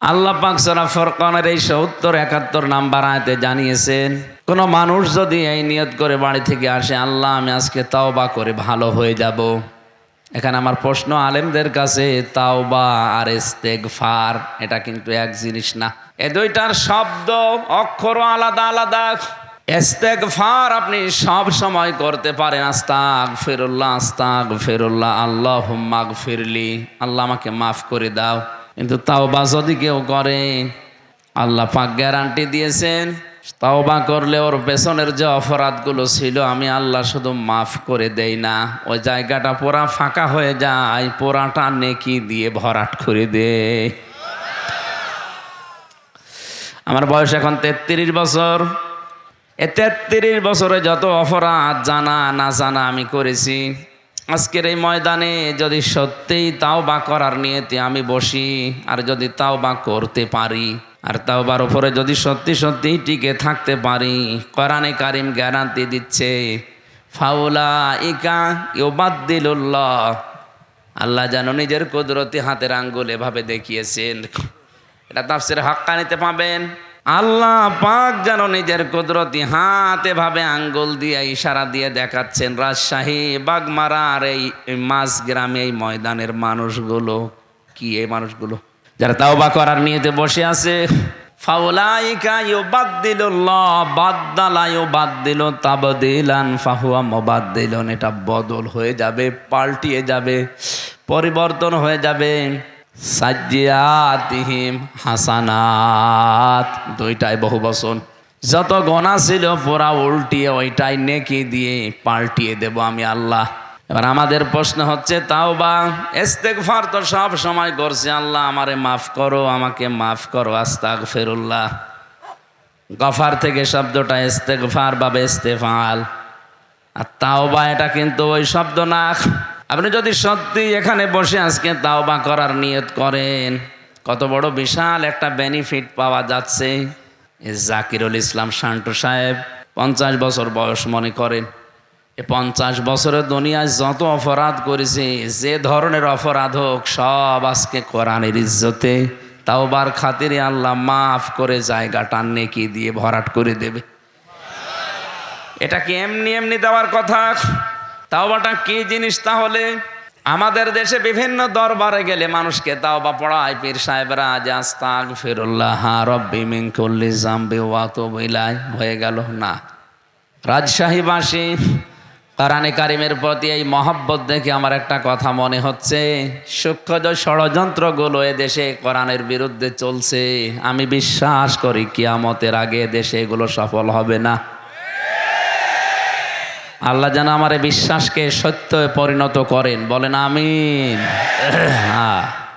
আল্লাহ পাক সরা ফরকানের এই সত্তর একাত্তর নাম্বার আয়তে জানিয়েছেন, কোনো মানুষ যদি এই নিয়ত করে বাড়ি থেকে আসে, আল্লাহ, আমি আজকে তাওবা করে ভালো হয়ে যাব। এখানে আমার প্রশ্ন, আলেমদের কাছে তাওবা আর ইস্তেগফার, এটা কিন্তু এক জিনিস না। এ দুইটার শব্দ, অক্ষর আলাদা আলাদা। ইস্তেগফার আপনি সব সময় করতে পারেন আস্তাগ ফিরুল্লাহ আস্তাগ ফিরুল্লাহ আল্লাহ মাগ ফিরলি আল্লাহ আমাকে মাফ করে দাও। কিন্তু তাওবা যদি কেউ করে, আল্লাহ পাক গ্যারান্টি দিয়েছেন, তাওবা করলে ওর পেছনের যে অপরাধগুলো ছিল, আমি আল্লাহ শুধু মাফ করে দেই না। ওই জায়গাটা পুরা ফাঁকা হয়ে যায় পোড়াটা নেকি দিয়ে ভরাট করে দে। আমার বয়স এখন তেত্রিশ বছর। এ তেত্রিশ বছরে যত অপরাধ জানা না জানা আমি করেছি আজকের এই ময়দানে যদি সত্যিই তাও বা করার নিয়েতে আমি বসি, আর যদি তাও বা করতে পারি, আর তাও বার উপরে যদি সত্যি সত্যি টিকে থাকতে পারি, কোরআনে কারিম গ্যারান্টি দিচ্ছে ফাউলা ইকা ইউবাদ্দিলুল্লাহ। আল্লাহ যেন নিজের কুদরতি হাতের আঙ্গুল এভাবে দেখিয়েছেন। এটা তাফসির হাক্কানিতে পাবেন। আল্লাহ পাক যেন নিজের কুদরতি হাতে ভাবে আঙ্গুল দিয়ে ইশারা দিয়ে দেখাচ্ছেন, রাজশাহী বাগমারার এই মাছ গ্রামে এই ময়দানের মানুষগুলো। কি এই মানুষগুলো? যারা তাও তাওবা করার নিয়েতে বসে আছে ফাহুয়া এটা বদল হয়ে যাবে, পাল্টিয়ে যাবে, পরিবর্তন হয়ে যাবে। সাজ্জিয়াতিহিম হাসানাত। দুইটাই বহু বচন যত গনা ছিল, পুরা উল্টিয়ে ওইটাই নেকি দিয়ে পাল্টিয়ে দেব আমি আল্লাহ। এবার আমাদের প্রশ্ন হচ্ছে তাও বা ইস্তেগফার তো সব সময় করছে আল্লাহ, আমারে মাফ করো, আমাকে মাফ করো আস্তাক ফেরুল্লাহ গফার থেকে শব্দটা ইস্তেগফার বা ইস্তেফাল। আর তাও বা এটা কিন্তু ওই শব্দ না। আপনি যদি সত্যি এখানে বসে আজকে তাওবা করার নিয়ত করেন, কত বড় বিশাল একটা বেনিফিট পাওয়া যাচ্ছে। জাকিরুল ইসলাম শান্টু সাহেব পঞ্চাশ বছর বয়স মনে করেন। এ পঞ্চাশ বছরের দুনিয়ায় যত অপরাধ করেছে, যে ধরনের অপরাধ হোক, সব আজকে কোরআনের ইজ্জতে। তাওবার খাতিরে আল্লাহ মাফ করে জায়গাটা নেকি দিয়ে ভরাট করে দেবে। এটা কি এমনি এমনি দেওয়ার কথা? তাওবাটা কি জিনিস তাহলে? আমাদের দেশে বিভিন্ন দরবারে গেলে মানুষকে তাওবা পড়ায়। পীর সাহেবরা আজ আস্তাগ ফিরুল্লাহ রব্বি মিন কুল্লি জামবি ওয়া তুবু ইলাই হয়ে গেল না। রাজশাহীবাসী কারানে কারিমের প্রতি এই মহব্বত দেখে আমার একটা কথা মনে হচ্ছে। সূক্ষ্ম যে ষড়যন্ত্রগুলো এ দেশে কোরআনের বিরুদ্ধে চলছে, আমি বিশ্বাস করি কিয়ামতের আগে দেশে এগুলো সফল হবে না। আল্লাহ যেন আমার বিশ্বাসকে সত্য পরিণত করেন। বলেন আমিন। হ্যাঁ